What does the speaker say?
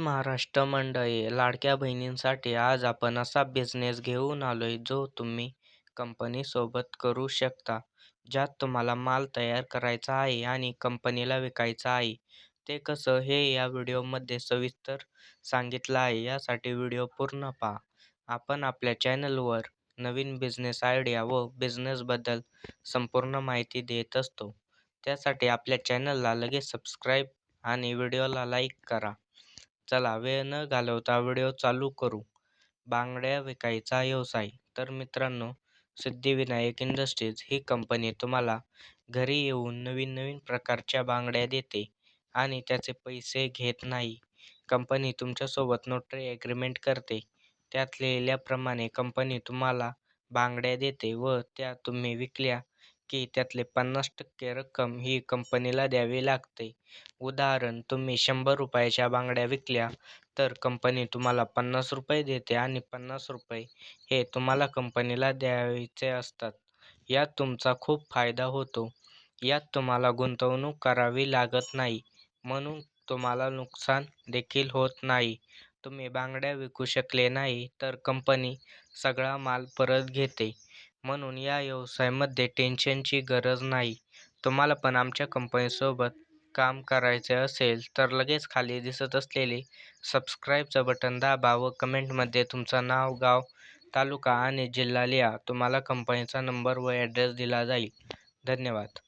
महाराष्ट्र मंडळी लाडक्या बहिणींसाठी आज आपण असा बिझनेस घेऊन आलोय जो तुम्ही कंपनी सोबत करू शकता ज्यात तुम्हाला माल तयार करायचा आहे आणि कंपनीला विकायचा आहे. ते कसं हे या व्हिडिओमध्ये सविस्तर सांगितलं आहे यासाठी व्हिडिओ पूर्ण पहा. आपण आपल्या चॅनलवर नवीन बिझनेस आयडिया व बिझनेसबद्दल संपूर्ण माहिती देत असतो. त्यासाठी आपल्या चॅनलला लगेच सबस्क्राईब आणि व्हिडिओला लाईक करा. चला वेळ न घालवता व्हिडिओ चालू करू. बांगड्या विकायचा व्यवसाय. तर मित्रांनो सिद्धिविनायक इंडस्ट्रीज ही कंपनी तुम्हाला घरी येऊन नवीन नवीन प्रकारच्या बांगड्या देते आणि त्याचे पैसे घेत नाही. कंपनी तुमच्यासोबत नोटरी ॲग्रीमेंट करते. त्यात लिहिल्याप्रमाणे कंपनी तुम्हाला बांगड्या देते व त्या तुम्ही विकल्या की त्यातले पन्नास टक्के रक्कम ही कंपनीला द्यावी लागते. उदाहरण तुम्ही शंभर रुपयाच्या बांगड्या विकल्या तर कंपनी तुम्हाला पन्नास रुपये देते आणि पन्नास रुपये हे तुम्हाला कंपनीला द्यायचे असतात. यात तुमचा खूप फायदा होतो. यात तुम्हाला गुंतवणूक करावी लागत नाही. म्हणून तुम्हाला नुकसान देखील होत नाही. तुम्ही बांगड्या विकू शकले नाही तर कंपनी सगळा माल परत घेते. म्हणून या व्यवसायामध्ये टेन्शनची गरज नाही. तुम्हाला पण आमच्या कंपनीसोबत काम करायचे असेल तर लगेच खाली दिसत असलेले सबस्क्राईबचं बटन दाबा व कमेंटमध्ये तुमचं नाव गाव तालुका आणि जिल्हा लिहा. तुम्हाला कंपनीचा नंबर व ॲड्रेस दिला जाईल. धन्यवाद.